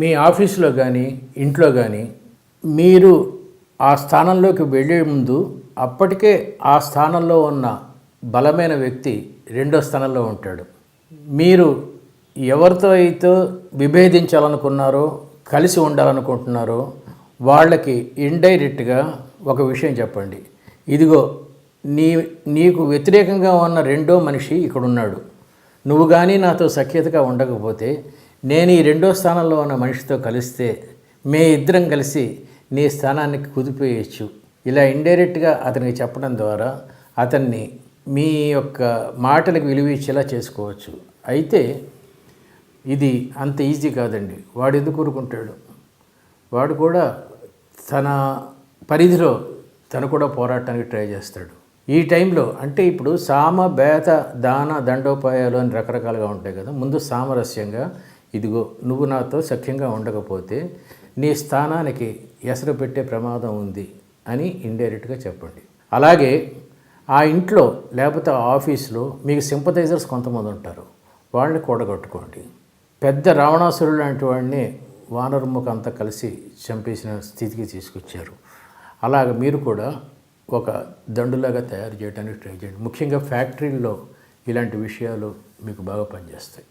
మీ ఆఫీసులో కానీ ఇంట్లో కానీ మీరు ఆ స్థానంలోకి వెళ్ళే ముందు అప్పటికే ఆ స్థానంలో ఉన్న బలమైన వ్యక్తి రెండో స్థానంలో ఉంటాడు. మీరు ఎవరితో అయితే విభేదించాలనుకున్నారో కలిసి ఉండాలనుకుంటున్నారో వాళ్ళకి ఇండైరెక్ట్గా ఒక విషయం చెప్పండి. ఇదిగో నీ నీకు వ్యతిరేకంగా ఉన్న రెండో మనిషి ఇక్కడ ఉన్నాడు నువ్వు కానీ నాతో సఖ్యతగా ఉండకపోతే నేను ఈ రెండో స్థానంలో ఉన్న మనిషితో కలిస్తే మే ఇద్దరం కలిసి నీ స్థానానికి కుదిపేయచ్చు. ఇలా ఇండైరెక్ట్గా అతనికి చెప్పడం ద్వారా అతన్ని మీ యొక్క మాటలకు విలువ ఇచ్చేలా చేసుకోవచ్చు. అయితే ఇది అంత ఈజీ కాదండి. వాడు ఎందుకు కోరుకుంటాడు వాడు కూడా తన పరిధిలో తను కూడా పోరాటానికి ట్రై చేస్తాడు. ఈ టైంలో అంటే ఇప్పుడు సామ బేత దాన దండోపాయాలు అని రకరకాలుగా ఉంటాయి కదా. ముందు సామరస్యంగా ఇదిగో నువ్వు నాతో సఖ్యంగా ఉండకపోతే నీ స్థానానికి ఎసరు పెట్టే ప్రమాదం ఉంది అని ఇండైరెక్ట్గా చెప్పండి. అలాగే ఆ ఇంట్లో లేకపోతే ఆఫీస్లో మీకు సింపథైజర్స్ కొంతమంది ఉంటారు. వాళ్ళని కూడగట్టుకోండి. పెద్ద రావణాసురుడు లాంటి వాడిని వానరముఖ అంతా కలిసి చంపేసిన స్థితికి తీసుకొచ్చారు. అలాగ మీరు కూడా ఒక దండులాగా తయారు చేయడానికి ట్రై చేయండి. ముఖ్యంగా ఫ్యాక్టరీల్లో ఇలాంటి విషయాలు మీకు బాగా పనిచేస్తాయి.